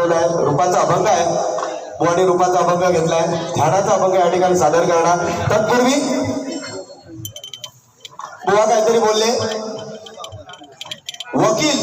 दाखवलाय रूपाचा अभंग आहे. बुवाने रूपाचा अभंग घेतलाय. ध्यानाचा अभंग या ठिकाणी सादर करणार. तत्पूर्वी बुवा काहीतरी बोलले. वकील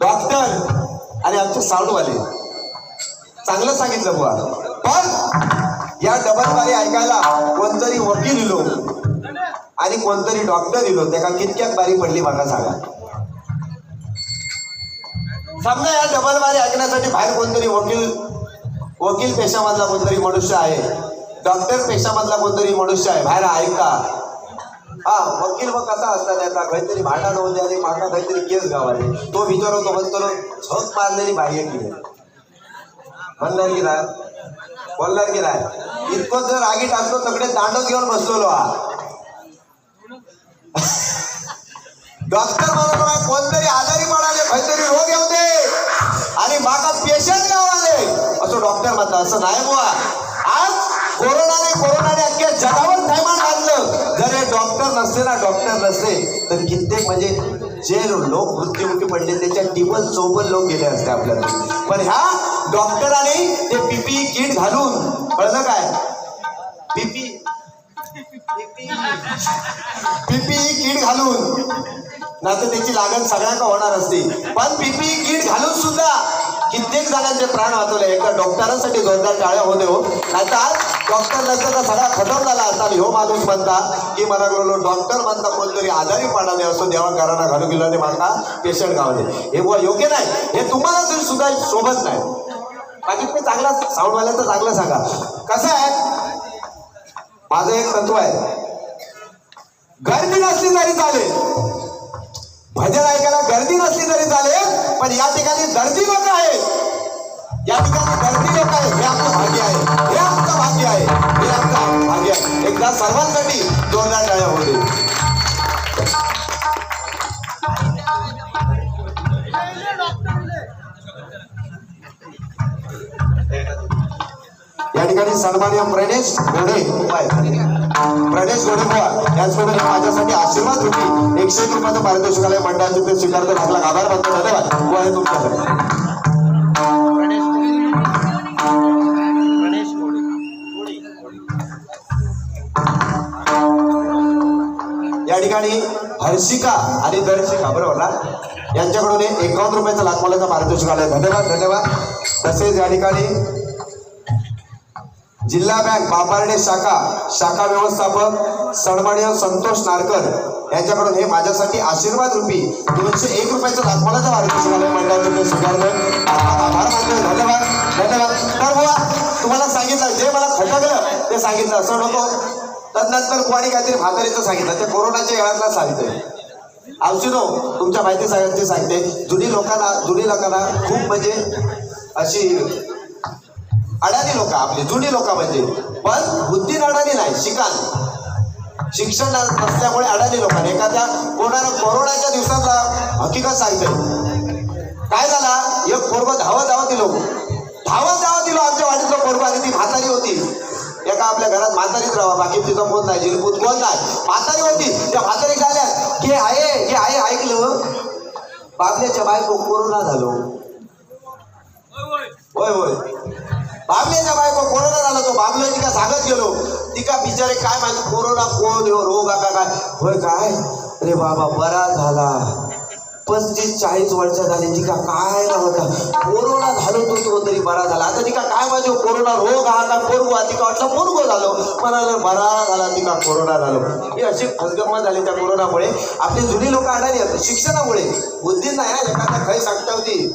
डॉक्टर आणि आमचे साऊंडवाले चांगलं सांगितलं बुवा. पण या डबलवाले ऐकायला कोणतरी वकील इलो आणि कोणतरी डॉक्टर इलो. त्याका कितक्यात बारी पडली मला सांगा. समजा या डबलबारी ऐकण्यासाठी बाहेर कोणतरी वकील वकील पेशामधला कोणतरी मनुष्य आहे. डॉक्टर पेशामधला कोणतरी मनुष्य आहे. बाहेर ऐका. हा वकील मग कसा असता त्याचा काहीतरी भांडण होते आणि माका काहीतरी केस गावाले. तो विचारवतो म्हणतो झक मारलेली बाह्य केली म्हणणार की नाही? बोलणार की नाही? इतकं जर आगी टाकतो तकडे दांडच घेऊन बसलेलो हा. डॉक्टर बरोबर कोणतरी आजारी पडाले काहीतरी रोग येते आणि माका पेशंट गावाले असं डॉक्टर म्हणता असं नाही बुवा. आज कोरोनाने कोरोनाने अख्ख्या जगावर थैमान घातलं. जर हे डॉक्टर नसते ना डॉक्टर नसते तर कित्येक म्हणजे जे लोक मृत्युमुखी पडले त्याच्या टिबल चौबल लोक गेले असते आपल्याला. पण ह्या डॉक्टरांनी ते पीपी किट घालून कळलं काय? पीपी पीपी किट घालून नाही तर त्याची लागण सगळ्यांना होणार असते. पण पीपी किट घालून सुद्धा कित्येक जणांचे प्राण वाचवले. एका डॉक्टरांसाठी जोरदार टाळ्या होते हो. नाहीतर आज डॉक्टर नसताना सगळा खतम झाला असता. हो ह्यो माणूस म्हणता की मला गेलो डॉक्टर म्हणता कोणतरी आजारी पडाले असो देवा कारणा घालू गेला ते मला पेशंट गावले. हे बुवा योग्य नाही. हे तुम्हाला तरी सुद्धा सोबत नाही. बाकी तुम्ही चांगला साऊंडवाल्याचं चांगलं सांगा. कसं आहे? माझं एक तत्व आहे. गर्दी नसली तरी चालेल. भजन ऐकायला गर्दी नसली तरी चालेल पण या ठिकाणी गर्दी लोक आहेत. या ठिकाणी गर्दी लोक आहेत. हे आमचं भाग्य आहे. हे आमचं भाग्य आहे. हे आमचं भाग्य आहे. एकदा सर्वांसाठी जोरदार टाळ्या होते या ठिकाणी सन्मान्य प्रणेश गोडे उपाय प्रणेश गोडे बुवा त्याचप्रमाणे माझ्यासाठी आशीर्वाद होती. एकशे एक रुपयाचं पारितोषिकालय मंडळाचे ते स्वीकारतो. आपला आभार मानतो. धन्यवाद. बुवा हे तुमच्याकडे. या ठिकाणी हर्षिका आणि दर्शिका बरोबर ना? यांच्याकडून एक एकावन्न रुपयाचा लाखमालाचा पारितोषिक आलाय. धन्यवाद धन्यवाद. तसेच या ठिकाणी जिल्हा बँक बापार्डे शाखा शाखा व्यवस्थापक सन्मान्य संतोष नारकर यांच्याकडून हे माझ्यासाठी आशीर्वाद रूपी दोनशे एक रुपयाचं लाखमालाचं जर आरोग्य मंडळाचं स्वीकारलं आभार मानतोय धन्यवाद. धन्यवाद. तर बुवा तुम्हाला सांगितलं जे मला खटकलं ते सांगितलं. असं नको. तदनंतर कोणी काहीतरी म्हातारीचं सांगितलं. ते कोरोनाच्या काळातला सांगितलं औषधो तुमच्या माहिती सांगते सांगते. जुनी लोकांना जुनी लोकांना खूप म्हणजे अशी अडाणी लोक आपली जुनी लोक म्हणजे. पण बुद्धी अडाणी नाही शिकान शिक्षण नसल्यामुळे अडाणी लोकांनी एखाद्या कोणाला कोरोनाच्या दिवसातला हकीकत सांगते. काय झाला? एक पोरग धावत धावत दिलो धावत धावत दिलो आमच्या वाडीतलं पोरग आणि ती म्हातारी होती. एका आपल्या घरात म्हातारीच राहा बाकी तिचा कोण नाही जिलपूत कोण नाही. म्हातारी होती त्या म्हातारी झाल्या. की आहे की आहे ऐकलं. बाबल्याच्या बायको कोरोना झालो. होय होय. बाबलेच्या बायको कोरोना झाला तो बाबल्या तिका सांगत गेलो. तिका बिचारे काय माहिती कोरोना कोण हो रोग आका काय? होय काय? अरे बाबा बरा झाला. पस्तीस चाळीस वर्ष झाली तिका काय नव्हता. कोरोना झालो तो तो तरी बरा झाला. आता तिका काय माझे हो, कोरोना रोग हा का पोरगो हा तिका वाटलं पोरगो झालो. म्हणाला बरा झाला तिका कोरोना झालो. ही अशी फसगमत झाली त्या कोरोनामुळे. आपली जुनी लोक अडाणी शिक्षणामुळे. बुद्धी नाही हा एखादा खरी सांगता होती.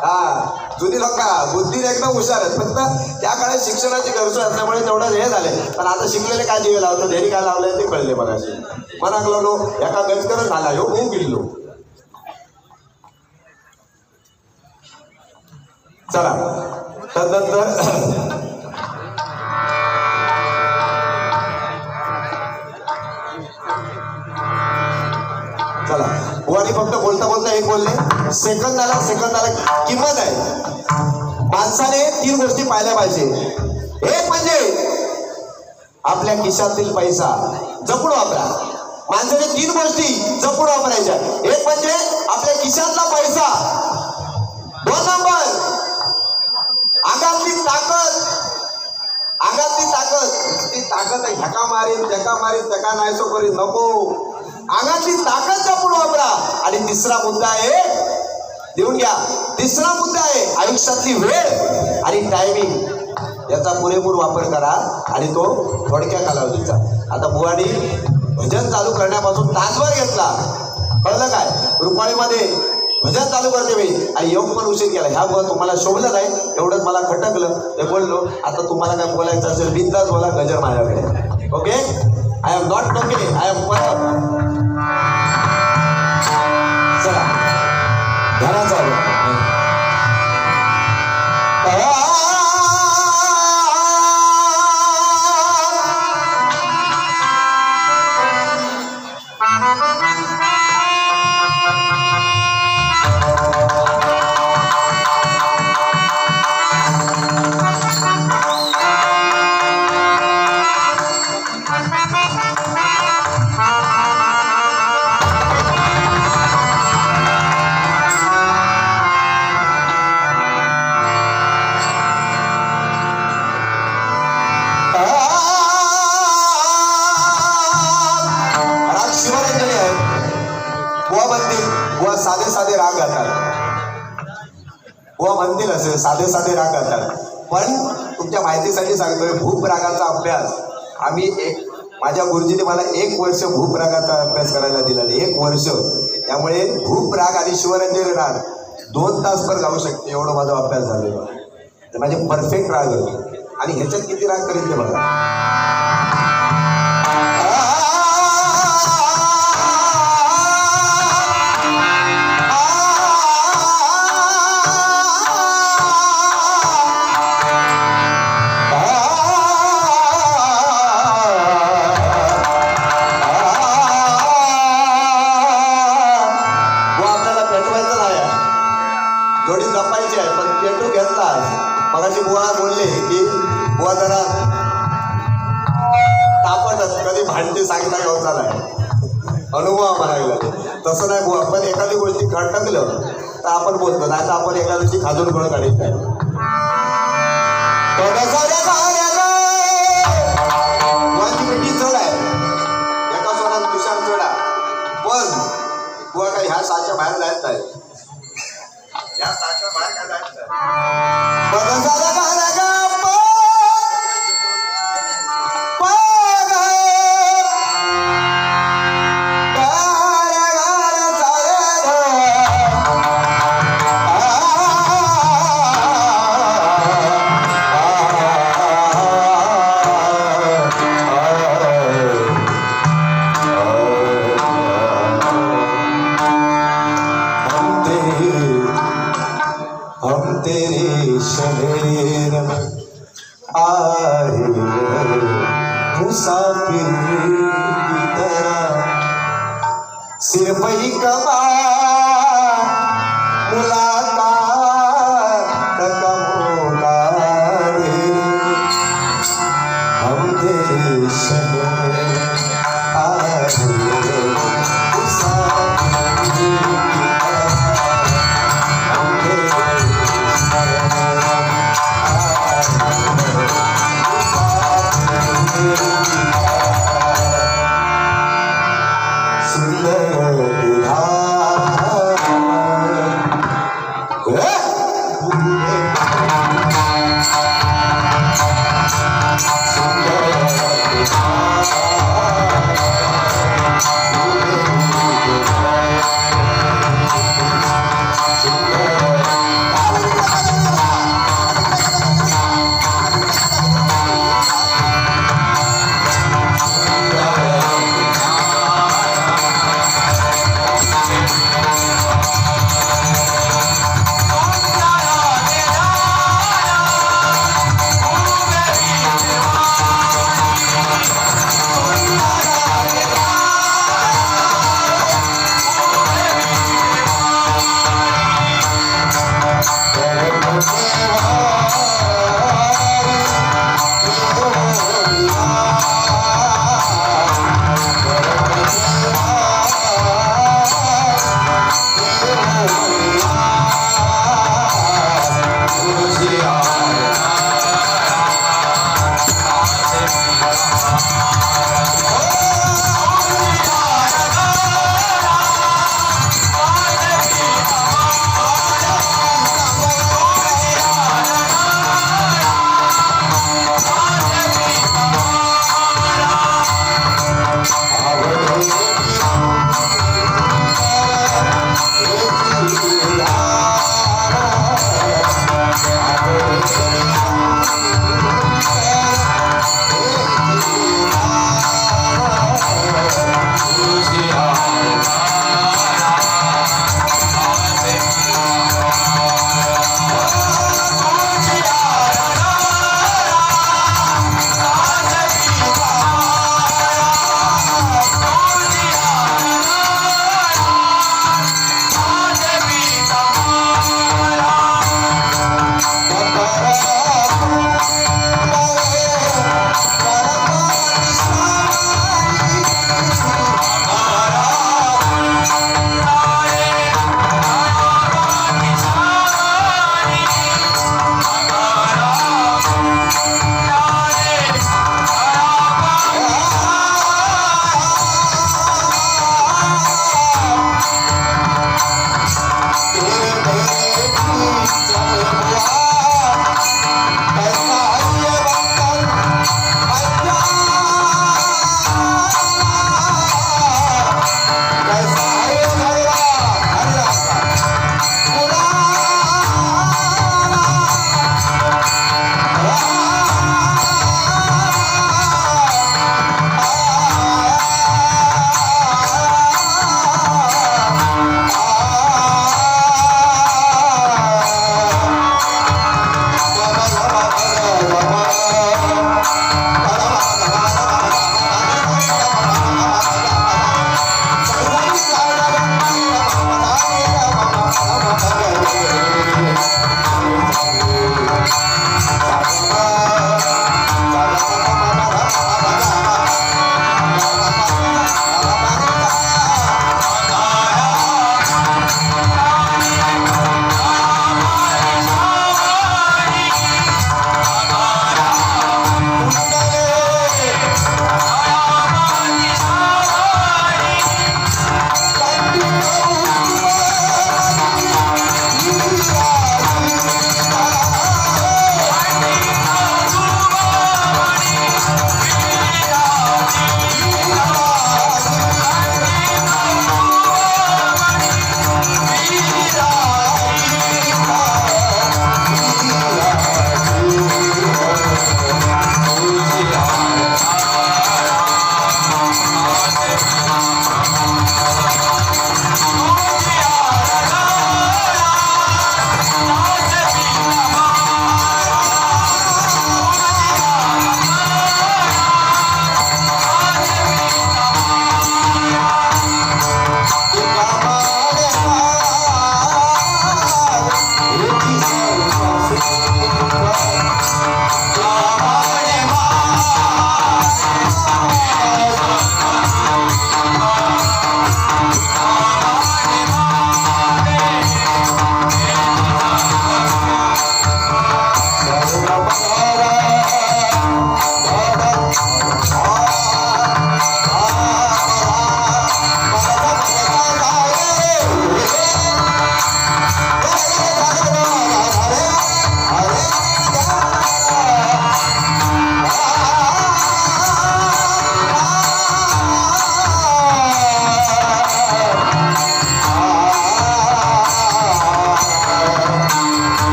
हा जुनी लोक बुद्धीने एकदम हुशार आहेत. फक्त त्या काळात शिक्षणाची गरज असल्यामुळे तेवढं हे झाले. पण आता शिकलेले काय जीव लावतो धैर्य काय लावलंय ते कळले मला मनाक लागलो एका गजकरच झाला ह्यो होऊन गेलो चला तदनंतर चला. वरी फक्त बोलता बोलता एक बोलले. सेकंद आला सेकंद आला. किंमत आहे. माणसाने तीन गोष्टी पाहिल्या पाहिजे. एक म्हणजे आपल्या खिशातील पैसा. जपून वापरा. माणसाने तीन गोष्टी जपून वापरायच्या. एक म्हणजे आपल्या खिशातला पैसा. दोन नंबर अंगातली ताकद. अंगातली ताकद. ती ताकद ह्याका मारीन त्याका मारीन त्याका नाहीसो करीन नको. अंगातली ताकद जपून वापरा आणि तिसरा मुद्दा आहे देऊन घ्या. तिसरा मुद्दा आहे आयुष्यातली वेळ आणि टायमिंग याचा पुरेपूर वापर करा आणि तो थोडक्या कालावधीचा. आता बुवानी भजन चालू करण्यापासून तासभर घेतला. कळलं काय? रुपाळीमध्ये भजन चालू करते मी. आणि योग पण उशीर केला. ह्या बुवा तुम्हाला शोभलं नाही. एवढंच मला खटकलं. ते बोललो आता तुम्हाला काय बोलायचं असेल बिंदास बोला गजर माझ्याकडे. Okay I am not okay I am perfect बुवा साधे साधे राग असतात पण तुमच्या माहितीसाठी सांगतोय भूप रागाचा अभ्यास. आम्ही एक माझ्या गुरुजीने मला एक वर्ष भूप रागाचा अभ्यास करायला दिला. एक वर्ष. त्यामुळे भूप राग आणि शिवरंजन राग दोन तास पण गाऊ शकते एवढं माझा अभ्यास झालेला. ते माझे परफेक्ट राग होते आणि ह्याच्यात किती राग करीत ते बघा. थोडी जपायची आहे पण पेटू घेतलास. मगाशी बुवा बोलले की बुवा जरा तापटच कधी भांडते सांगता गावचा नाही. अनुभव म्हणायला तसं नाही बुवा पण एखादी गोष्टी खडकलं तर आपण बोलतो नाही तर आपण एखाद्या दिवशी खाजून गोळ काढीत नाही. आहे. एका पण ह्या साच्या बाहेर जायचं नाही. या साच्या बाहेर काय जायचं तेरे शहर आए मुसाफिर की तरह। सिर पही कमा मुला